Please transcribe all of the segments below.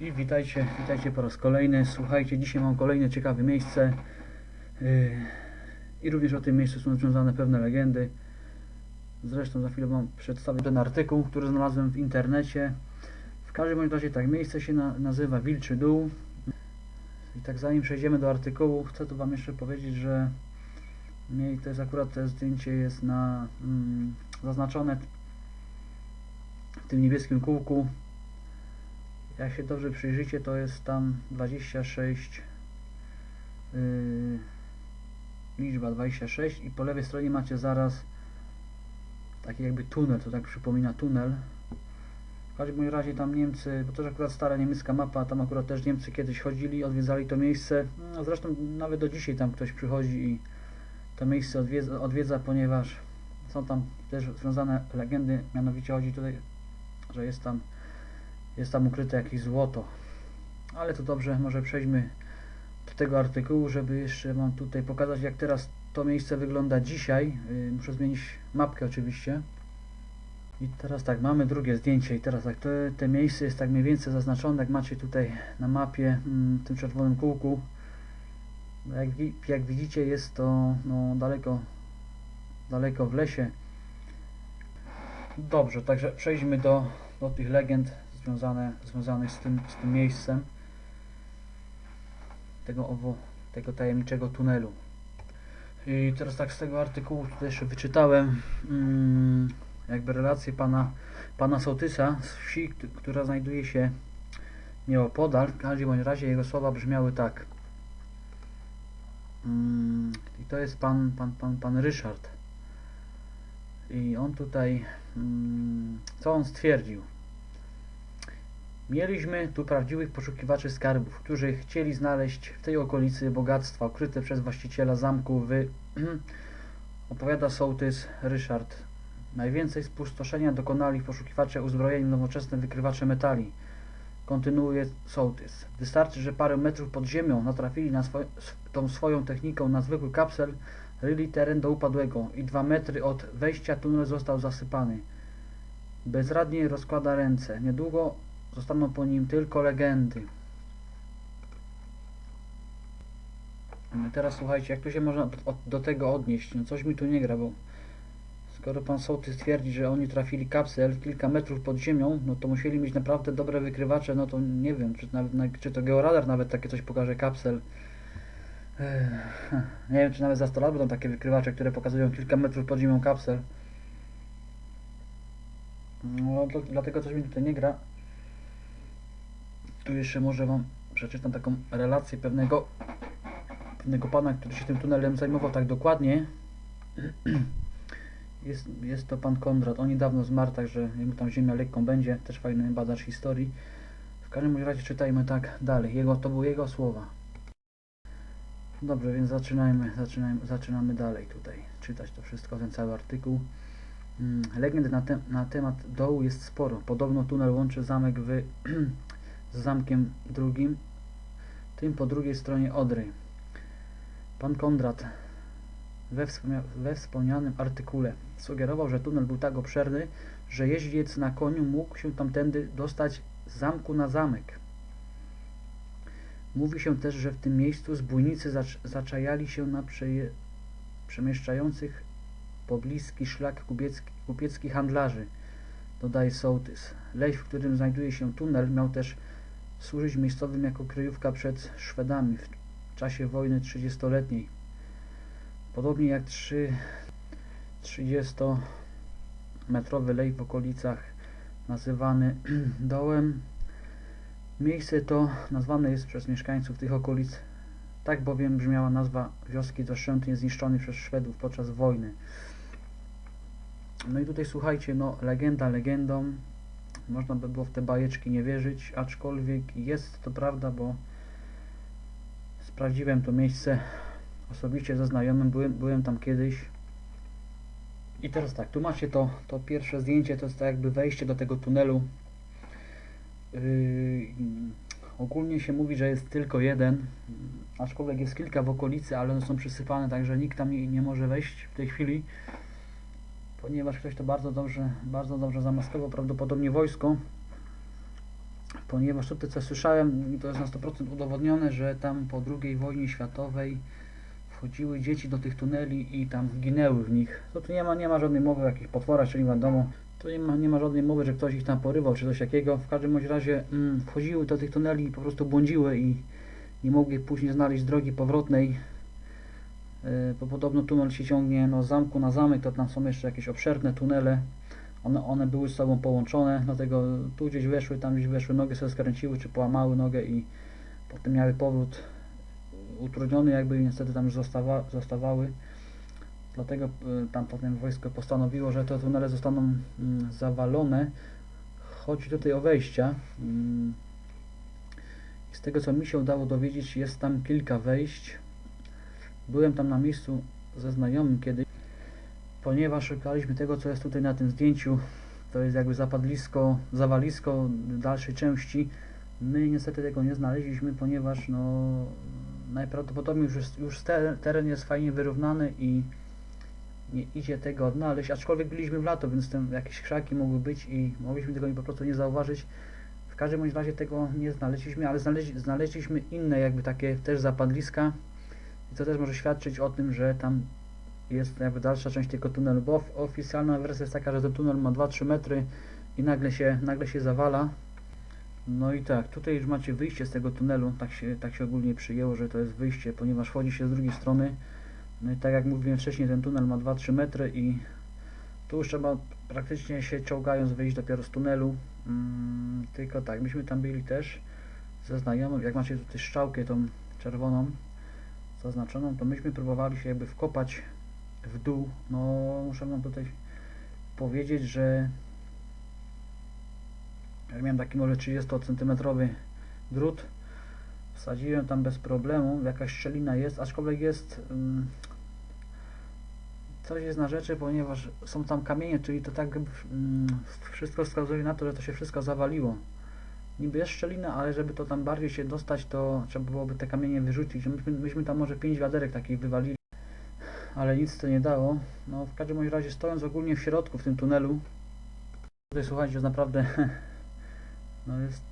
I witajcie, witajcie po raz kolejny. Słuchajcie, dzisiaj mam kolejne ciekawe miejsce. Yy, I również o tym miejscu są związane pewne legendy. Zresztą za chwilę Wam przedstawię ten artykuł, który znalazłem w internecie. W każdym razie tak, miejsce się na, nazywa Wilczy Dół. I tak zanim przejdziemy do artykułu, chcę tu Wam jeszcze powiedzieć, że mniej to jest akurat to zdjęcie jest na mm, zaznaczone w tym niebieskim kółku. Jak się dobrze przyjrzycie, to jest tam 26 yy, liczba 26 i po lewej stronie macie zaraz taki jakby tunel, to tak przypomina tunel. W każdym razie tam Niemcy, bo to jest akurat stara niemiecka mapa, tam akurat też Niemcy kiedyś chodzili, odwiedzali to miejsce. No, zresztą nawet do dzisiaj tam ktoś przychodzi i to miejsce odwiedza, odwiedza, ponieważ są tam też związane legendy, mianowicie chodzi tutaj, że jest tam jest tam ukryte jakieś złoto. Ale to dobrze, może przejdźmy do tego artykułu, żeby jeszcze Wam tutaj pokazać, jak teraz to miejsce wygląda dzisiaj. Yy, muszę zmienić mapkę oczywiście. I teraz tak, mamy drugie zdjęcie i teraz tak, to, te miejsce jest tak mniej więcej zaznaczone, jak macie tutaj na mapie, mm, w tym czerwonym kółku. Jak, jak widzicie jest to no, daleko, daleko w lesie. Dobrze, także przejdźmy do, do tych legend związane, z tym, z tym miejscem tego, owo, tego tajemniczego tunelu. I teraz tak z tego artykułu tutaj jeszcze wyczytałem mm, jakby relację pana, pana Sołtysa z wsi, kt- która znajduje się nieopodal. W każdym bądź razie jego słowa brzmiały tak. Mm, I to jest pan, pan, pan, pan Ryszard. I on tutaj, mm, co on stwierdził? Mieliśmy tu prawdziwych poszukiwaczy skarbów, którzy chcieli znaleźć w tej okolicy bogactwa ukryte przez właściciela zamku w... opowiada sołtys Ryszard. Najwięcej spustoszenia dokonali poszukiwacze uzbrojeni w nowoczesne wykrywacze metali. Kontynuuje sołtys. Wystarczy, że parę metrów pod ziemią natrafili na swo tą swoją techniką na zwykły kapsel, ryli teren do upadłego i dwa metry od wejścia tunel został zasypany. Bezradnie rozkłada ręce. Niedługo zostaną po nim tylko legendy. No Teraz słuchajcie, jak tu się można do, tego odnieść? No coś mi tu nie gra, bo skoro pan sołtys twierdzi, że oni trafili kapsel kilka metrów pod ziemią, no to musieli mieć naprawdę dobre wykrywacze, no to nie wiem, czy, nawet, na- czy to georadar nawet takie coś pokaże kapsel. Nie wiem, czy nawet za 100 lat będą takie wykrywacze, które pokazują kilka metrów pod ziemią kapsel. No, to, dlatego coś mi tutaj nie gra. Tu jeszcze może Wam przeczytam taką relację pewnego, pewnego pana, który się tym tunelem zajmował tak dokładnie. Jest, jest to pan Konrad. On niedawno zmarł, także jemu tam ziemia lekką będzie. Też fajny badacz historii. W każdym razie czytajmy tak dalej. Jego, to były jego słowa. Dobrze, więc zaczynajmy, zaczynajmy, zaczynamy dalej tutaj czytać to wszystko, ten cały artykuł. Mm, Legend na, te, na temat dołu jest sporo. Podobno tunel łączy zamek w, z zamkiem drugim, tym po drugiej stronie Odry. Pan Konrad we, wspomnia- we wspomnianym artykule sugerował, że tunel był tak obszerny, że jeździec na koniu mógł się tamtędy dostać z zamku na zamek. Mówi się też, że w tym miejscu zbójnicy zacz- zaczajali się na przemieszczających pobliski szlak kupiecki, kupiecki handlarzy, dodaje sołtys. Leś, w którym znajduje się tunel, miał też służyć miejscowym jako kryjówka przed Szwedami w czasie wojny 30-letniej. Podobnie jak trzy 30-metrowy lej w okolicach nazywany dołem. Miejsce to nazwane jest przez mieszkańców tych okolic, tak bowiem brzmiała nazwa wioski doszczętnie zniszczonej przez Szwedów podczas wojny. No i tutaj słuchajcie, no legenda legendą, można by było w te bajeczki nie wierzyć, aczkolwiek jest to prawda, bo sprawdziłem to miejsce osobiście ze znajomym, byłem, byłem tam kiedyś. I teraz tak, tu macie to, to pierwsze zdjęcie, to jest tak jakby wejście do tego tunelu. Yy, ogólnie się mówi, że jest tylko jeden, aczkolwiek jest kilka w okolicy, ale one są przysypane, także nikt tam nie, nie może wejść w tej chwili, ponieważ ktoś to bardzo dobrze, bardzo dobrze zamaskował, prawdopodobnie wojsko. ponieważ tutaj co słyszałem, to jest na 100% udowodnione, że tam po II wojnie światowej wchodziły dzieci do tych tuneli i tam zginęły w nich. To tu nie ma, nie ma żadnej mowy o jakichś potworach, czyli wiadomo, tu nie ma, nie ma żadnej mowy, że ktoś ich tam porywał czy coś takiego. W każdym razie mm, wchodziły do tych tuneli i po prostu błądziły i nie mogli później znaleźć drogi powrotnej. Bo podobno tunel się ciągnie no, z zamku na zamek, to tam są jeszcze jakieś obszerne tunele. One, one były z sobą połączone, dlatego tu gdzieś weszły, tam gdzieś weszły, nogi sobie skręciły, czy połamały nogę i potem miały powrót utrudniony jakby niestety tam już zostawa, zostawały. Dlatego y, tam potem wojsko postanowiło, że te tunele zostaną mm, zawalone. Chodzi tutaj o wejścia. Mm. Z tego co mi się udało dowiedzieć, jest tam kilka wejść. Byłem tam na miejscu ze znajomym kiedyś, ponieważ szukaliśmy tego, co jest tutaj na tym zdjęciu. To jest jakby zapadlisko, zawalisko dalszej części. My niestety tego nie znaleźliśmy, ponieważ no, najprawdopodobniej już, już te, teren jest fajnie wyrównany i nie idzie tego odnaleźć, aczkolwiek byliśmy w lato, więc tam jakieś krzaki mogły być i mogliśmy tego po prostu nie zauważyć. W każdym razie tego nie znaleźliśmy, ale znaleźli, znaleźliśmy inne jakby takie też zapadliska i to też może świadczyć o tym, że tam jest jakby dalsza część tego tunelu, bo of- oficjalna wersja jest taka, że ten tunel ma 2-3 metry i nagle się, nagle się zawala. No i tak, tutaj już macie wyjście z tego tunelu, tak się, tak się ogólnie przyjęło, że to jest wyjście, ponieważ wchodzi się z drugiej strony. No i tak jak mówiłem wcześniej, ten tunel ma 2-3 metry i tu już trzeba praktycznie się czołgając wyjść dopiero z tunelu. Mm, tylko tak, myśmy tam byli też ze znajomym, jak macie tutaj strzałkę tą czerwoną zaznaczoną, to myśmy próbowali się jakby wkopać w dół. No muszę wam tutaj powiedzieć, że jak miałem taki może 30 cm drut, wsadziłem tam bez problemu, jakaś szczelina jest, aczkolwiek jest ym, coś jest na rzeczy, ponieważ są tam kamienie, czyli to tak ym, wszystko wskazuje na to, że to się wszystko zawaliło. Niby jest szczelina, ale żeby to tam bardziej się dostać, to trzeba byłoby te kamienie wyrzucić. Myśmy, myśmy tam może 5 wiaderek takich wywalili, ale nic to nie dało. No w każdym razie stojąc ogólnie w środku w tym tunelu, tutaj słuchajcie, jest naprawdę no jest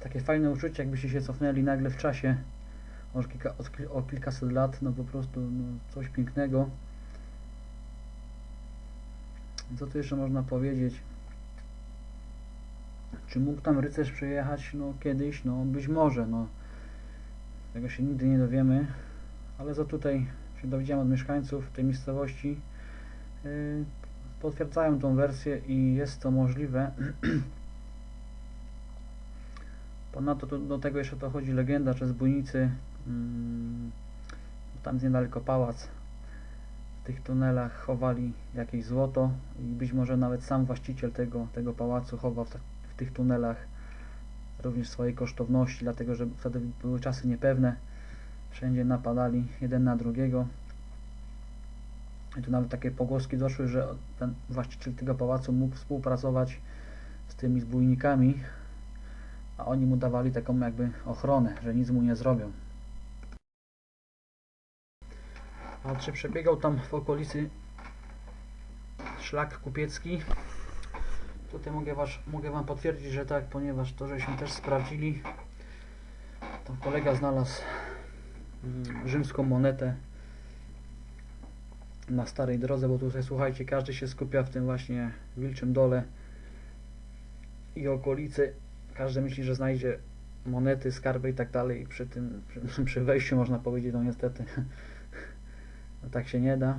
takie fajne uczucie, jakbyście się cofnęli nagle w czasie o, kilka, o kilkaset lat, no po prostu no, coś pięknego. Co tu jeszcze można powiedzieć? Czy mógł tam rycerz przyjechać? No kiedyś, no być może, no tego się nigdy nie dowiemy, ale za tutaj się dowiedziałem od mieszkańców tej miejscowości, yy, potwierdzają tą wersję i jest to możliwe. Ponadto tu, do tego jeszcze dochodzi legenda, że zbójnicy, mm, tam jest niedaleko pałac, w tych tunelach chowali jakieś złoto i być może nawet sam właściciel tego, tego pałacu chował w, ta, w tych tunelach również swoje kosztowności, dlatego że wtedy były czasy niepewne, wszędzie napadali jeden na drugiego. I tu nawet takie pogłoski doszły, że ten właściciel tego pałacu mógł współpracować z tymi zbójnikami, a oni mu dawali taką jakby ochronę, że nic mu nie zrobią. A czy przebiegał tam w okolicy szlak kupiecki? Tutaj mogę, was, mogę Wam potwierdzić, że tak, ponieważ to żeśmy też sprawdzili. Tam kolega znalazł mm, rzymską monetę na starej drodze, bo tutaj słuchajcie, każdy się skupia w tym właśnie Wilczym Dole i okolicy. Każdy myśli, że znajdzie monety, skarby i tak dalej. Przy tym, przy, przy wejściu można powiedzieć, no niestety, no tak się nie da.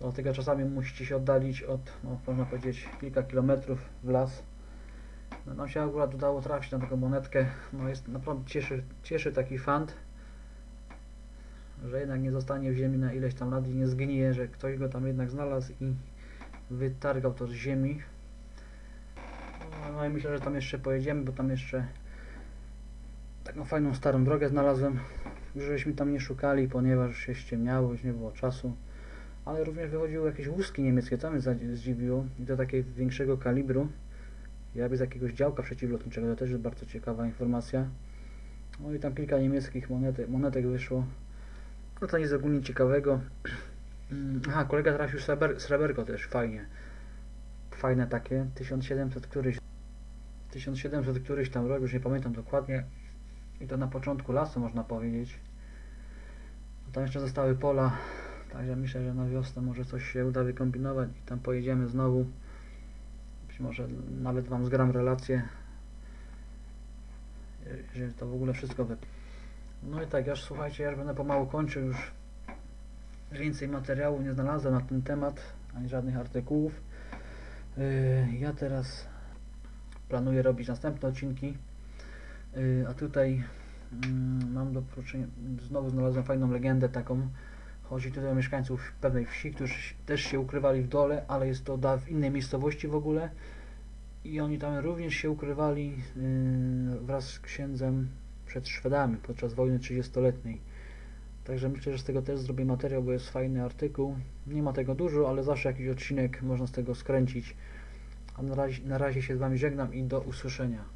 Dlatego czasami musicie się oddalić od, no, można powiedzieć, kilka kilometrów w las. No, nam się akurat udało trafić na taką monetkę. No jest naprawdę cieszy, cieszy taki fant, że jednak nie zostanie w ziemi na ileś tam lat i nie zgnije, że ktoś go tam jednak znalazł i wytargał to z ziemi. No i myślę, że tam jeszcze pojedziemy, bo tam jeszcze taką fajną starą drogę znalazłem. Już żeśmy tam nie szukali, ponieważ już się ściemniało, już nie było czasu. Ale również wychodziły jakieś wózki niemieckie, to mnie zdziwiło. I to takiego większego kalibru. Jakby z jakiegoś działka przeciwlotniczego, to też jest bardzo ciekawa informacja. No i tam kilka niemieckich monetek, monetek wyszło. No to nic ogólnie ciekawego. Aha, kolega trafił sreber, sreberko też, fajnie. Fajne takie, 1700 któryś, 1700 któryś tam rok, już nie pamiętam dokładnie. I to na początku lasu można powiedzieć. Tam jeszcze zostały pola, także myślę, że na wiosnę może coś się uda wykombinować i tam pojedziemy znowu. Być może nawet Wam zgram relację, jeżeli to w ogóle wszystko wy... No i tak, już słuchajcie, ja już będę pomału kończył, już więcej materiału nie znalazłem na ten temat, ani żadnych artykułów. Yy, ja teraz planuję robić następne odcinki, yy, a tutaj mm, mam do poruczenia, znowu znalazłem fajną legendę taką. Chodzi tutaj o mieszkańców pewnej wsi, którzy też się ukrywali w dole, ale jest to w innej miejscowości w ogóle. I oni tam również się ukrywali yy, wraz z księdzem przed Szwedami podczas wojny 30-letniej. Także myślę, że z tego też zrobię materiał, bo jest fajny artykuł. Nie ma tego dużo, ale zawsze jakiś odcinek można z tego skręcić. A na razie, na razie się z Wami żegnam i do usłyszenia.